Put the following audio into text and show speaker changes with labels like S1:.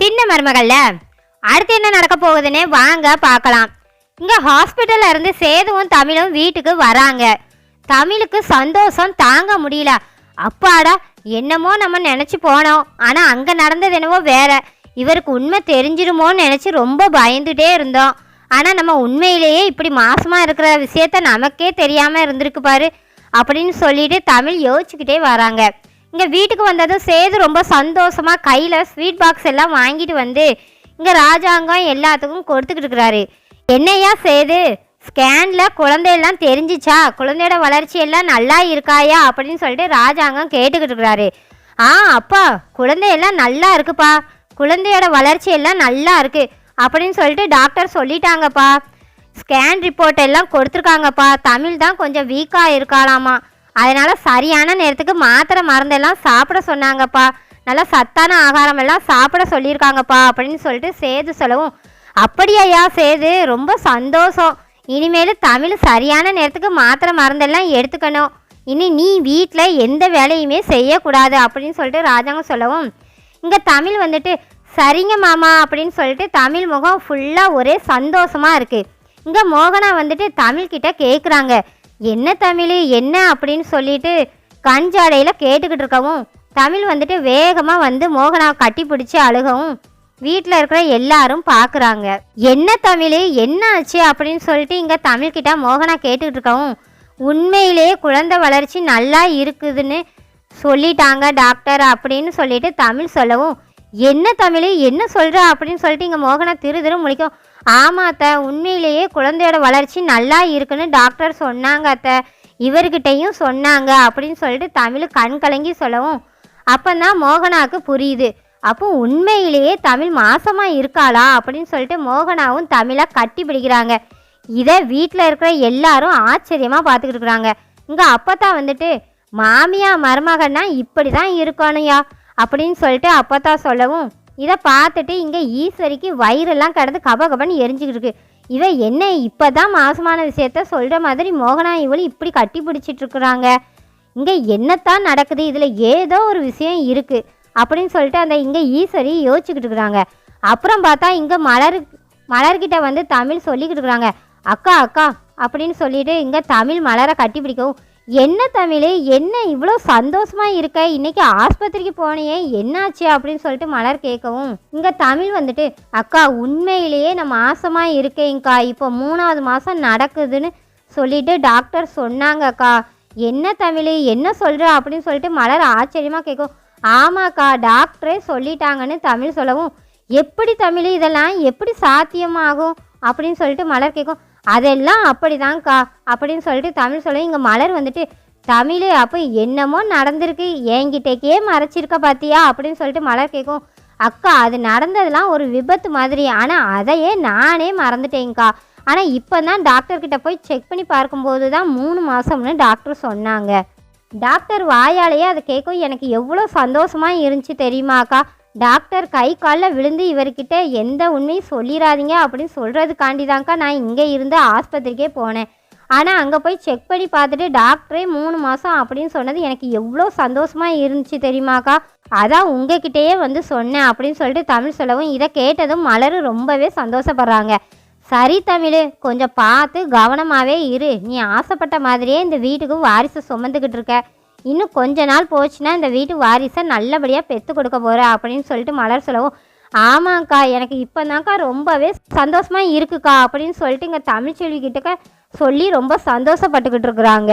S1: சின்ன மருமகள்ல. அடுத்து என்ன நடக்க போகுதுன்னு வாங்க பார்க்கலாம். இங்க ஹாஸ்பிட்டல்ல இருந்து சேதுவும் தமிழும் வீட்டுக்கு வராங்க. தமிழுக்கு சந்தோஷம் தாங்க முடியல. அப்பாடா என்னமோ நம்ம நினைச்சு போனோம். ஆனா அங்க நடந்தது என்னவோ வேற. இவருக்கு உண்மை தெரிஞ்சிருமோன்னு நினச்சி ரொம்ப பயந்துட்டே இருந்தோம். ஆனால் நம்ம உண்மையிலேயே இப்படி மாசமாக இருக்கிற விஷயத்த நமக்கே தெரியாமல் இருந்திருக்கு பாரு. அப்படின்னு சொல்லிட்டு தமிழ் யோசிச்சுக்கிட்டே வராங்க. இங்கே வீட்டுக்கு வந்ததும் சேது ரொம்ப சந்தோஷமாக கையில் ஸ்வீட் பாக்ஸ் எல்லாம் வாங்கிட்டு வந்து இங்கே ராஜாங்கம் எல்லாத்துக்கும் கொடுத்துக்கிட்டு இருக்கிறாரு. என்னையா சேது? ஸ்கேனில் குழந்தையெல்லாம் தெரிஞ்சிச்சா? குழந்தையோட வளர்ச்சி எல்லாம் நல்லா இருக்காயா? அப்படின்னு சொல்லிட்டு ராஜாங்கம் கேட்டுக்கிட்டு இருக்கிறாரு. ஆ அப்பா குழந்தையெல்லாம் நல்லா இருக்குப்பா. குழந்தையோட வளர்ச்சி எல்லாம் நல்லா இருக்குது அப்படின்னு சொல்லிட்டு டாக்டர் சொல்லிட்டாங்கப்பா. ஸ்கேன் ரிப்போர்ட் எல்லாம் கொடுத்துருக்காங்கப்பா. தமிழ் தான் கொஞ்சம் வீக்காக இருக்காளாமா. அதனால சரியான நேரத்துக்கு மாத்திரை மருந்தெல்லாம் சாப்பிட சொன்னாங்கப்பா. நல்லா சத்தான ஆகாரம் எல்லாம் சாப்பிட சொல்லியிருக்காங்கப்பா அப்படின்னு சொல்லிட்டு சேது சொல்லவும் அப்படியாயா சேது ரொம்ப சந்தோஷம். இனிமேல் தமிழ் சரியான நேரத்துக்கு மாத்திரை மருந்தெல்லாம் எடுத்துக்கணும். இனி நீ வீட்டில் எந்த வேலையுமே செய்யக்கூடாது. அப்படின்னு சொல்லிட்டு ராஜாங்க சொல்லவும் இங்கே தமிழ் வந்துட்டு சரிங்க மாமா. அப்படின்னு சொல்லிட்டு தமிழ் முகம் ஃபுல்லாக ஒரே சந்தோஷமாக இருக்குது இங்கே மோகனா வந்துட்டு தமிழ்கிட்ட கேட்குறாங்க என்ன தமிழ் என்ன அப்படின்னு சொல்லிட்டு கஞ்சாடையில் கேட்டுக்கிட்டு இருக்கவும் தமிழ் வந்துட்டு வேகமாக வந்து மோகனாவை கட்டி பிடிச்சி அழுகவும் வீட்டில் இருக்கிற எல்லாரும் பார்க்குறாங்க என்ன தமிழ் என்ன ஆச்சு அப்படின்னு சொல்லிட்டு இங்கே தமிழ்கிட்ட மோகனா கேட்டுக்கிட்டு இருக்கவும் உண்மையிலேயே குழந்தை வளர்ச்சி நல்லா இருக்குதுன்னு சொல்லிட்டாங்க டாக்டர் அப்படின்னு சொல்லிட்டு தமிழ் சொல்லவும் என்ன தமிழ் என்ன சொல்கிற அப்படின்னு சொல்லிட்டு இங்கே மோகனா திரு திரு முழிக்கும் ஆமாத்த உண்மையிலேயே குழந்தையோட வளர்ச்சி நல்லா இருக்குன்னு டாக்டர் சொன்னாங்க அத்தை. இவர்கிட்டையும் சொன்னாங்க அப்படின்னு சொல்லிட்டு தமிழ் கண் கலங்கி சொல்லவும். அப்போதான் மோகனாவுக்கு புரியுது. அப்போ உண்மையிலேயே தமிழ் மாசமா இருக்காளா அப்படின்னு சொல்லிட்டு மோகனாவும் தமிழை கட்டி பிடிக்கிறாங்க. இதை வீட்டில் இருக்கிற எல்லாரும் ஆச்சரியமாக பார்த்துக்கிட்டு இருக்கிறாங்க. இங்கே அப்பத்தான் வந்துட்டு மாமியா மருமகன்னா இப்படி தான் இருக்கணும்யா அப்படின்னு சொல்லிட்டு அப்பத்தா சொல்லவும் இதை பார்த்துட்டு இங்கே ஈஸ்வரிக்கு வயிறெல்லாம் கிடந்து கப கபன்னு எரிஞ்சுக்கிட்டு இருக்கு. இவன் என்ன இப்போ தான் மாசமான விஷயத்த சொல்கிற மாதிரி மோகனா இவளும் இப்படி கட்டி பிடிச்சிட்டு இருக்கிறாங்க. இங்கே என்னத்தான் நடக்குது? இதில் ஏதோ ஒரு விஷயம் இருக்குது அப்படின்னு சொல்லிட்டு அந்த இங்கே ஈஸ்வரி யோசிச்சுக்கிட்டு இருக்கிறாங்க. அப்புறம் பார்த்தா இங்கே மலர் மலர்கிட்ட வந்து தமிழ் சொல்லிக்கிட்டு இருக்கிறாங்க. அக்கா அக்கா அப்படின்னு சொல்லிட்டு இங்கே தமிழ் மலரை கட்டி பிடிக்கவும் என்ன தமிழ் என்ன இவ்வளோ சந்தோஷமாக இருக்க? இன்னைக்கு ஆஸ்பத்திரிக்கு போனியே என்னாச்சு அப்படின்னு சொல்லிட்டு மலர் கேட்கவும் இங்கே தமிழ் வந்துட்டு அக்கா உண்மையிலேயே நான் மாசமாக இருக்கேங்க்கா. இப்போ மூணாவது மாதம் நடக்குதுன்னு சொல்லிட்டு டாக்டர் சொன்னாங்கக்கா என்ன தமிழ் என்ன சொல்கிற அப்படின்னு சொல்லிட்டு மலர் ஆச்சரியமாக கேட்கும் ஆமாக்கா டாக்டரே சொல்லிட்டாங்கன்னு தமிழ் சொல்லவும் எப்படி தமிழ் இதெல்லாம் எப்படி சாத்தியமாகும்? அப்படின்னு சொல்லிட்டு மலர் கேட்கும் அதெல்லாம் அப்படிதான்க்கா. அப்படின்னு சொல்லிட்டு தமிழ் சொல்லி இங்கே மலர் வந்துட்டு தமிழ் அப்போ என்னமோ நடந்திருக்கு. என்கிட்டக்கே மறைச்சிருக்க பார்த்தியா அப்படின்னு சொல்லிட்டு மலர் கேட்கும். அக்கா அது நடந்ததெல்லாம் ஒரு விபத்து மாதிரி. ஆனால் அதையே நானே மறந்துட்டேங்க்கா ஆனால் இப்போ தான் டாக்டர்கிட்ட போய் செக் பண்ணி பார்க்கும்போது தான் மூணு மாதம்னு டாக்டர் சொன்னாங்க. டாக்டர் வாயாலேயே அதை கேட்கும் எனக்கு எவ்வளோ சந்தோஷமாக இருந்துச்சு தெரியுமாக்கா. டாக்டர் கை காலில் விழுந்து இவர்கிட்ட எந்த உண்மையும் சொல்லிடாதீங்க அப்படின்னு சொல்கிறதுக்காண்டி தான்க்கா நான் இங்கே இருந்து ஆஸ்பத்திரிக்கே போனேன். ஆனால் அங்கே போய் செக் பண்ணி பார்த்துட்டு டாக்டரே மூணு மாதம் அப்படின்னு சொன்னது எனக்கு எவ்வளோ சந்தோஷமாக இருந்துச்சு தெரியுமாக்கா? அதான் உங்ககிட்டயே வந்து சொன்னேன் அப்படின்னு சொல்லிட்டு தமிழ் சொல்லவும் இதை கேட்டதும் மலர் ரொம்பவே சந்தோஷப்படுறாங்க. சரி தமிழ் கொஞ்சம் பார்த்து கவனமாகவே இரு. நீ ஆசைப்பட்ட மாதிரியே இந்த வீட்டுக்கு வாரிசு சுமந்துக்கிட்டு இருக்க. இன்னும் கொஞ்ச நாள் போச்சுன்னா இந்த வீட்டு வாரிசை நல்லபடியாக பெற்று கொடுக்க போகிறேன் அப்படின்னு சொல்லிட்டு மலர் சொல்லவும் ஆமாங்க்கா எனக்கு இப்போதான்க்கா ரொம்பவே சந்தோஷமாக இருக்குக்கா அப்படின்னு சொல்லிட்டு இங்கே தமிழ்ச்செல்வி கிட்டக்க சொல்லி ரொம்ப சந்தோஷப்பட்டுக்கிட்டு இருக்கிறாங்க.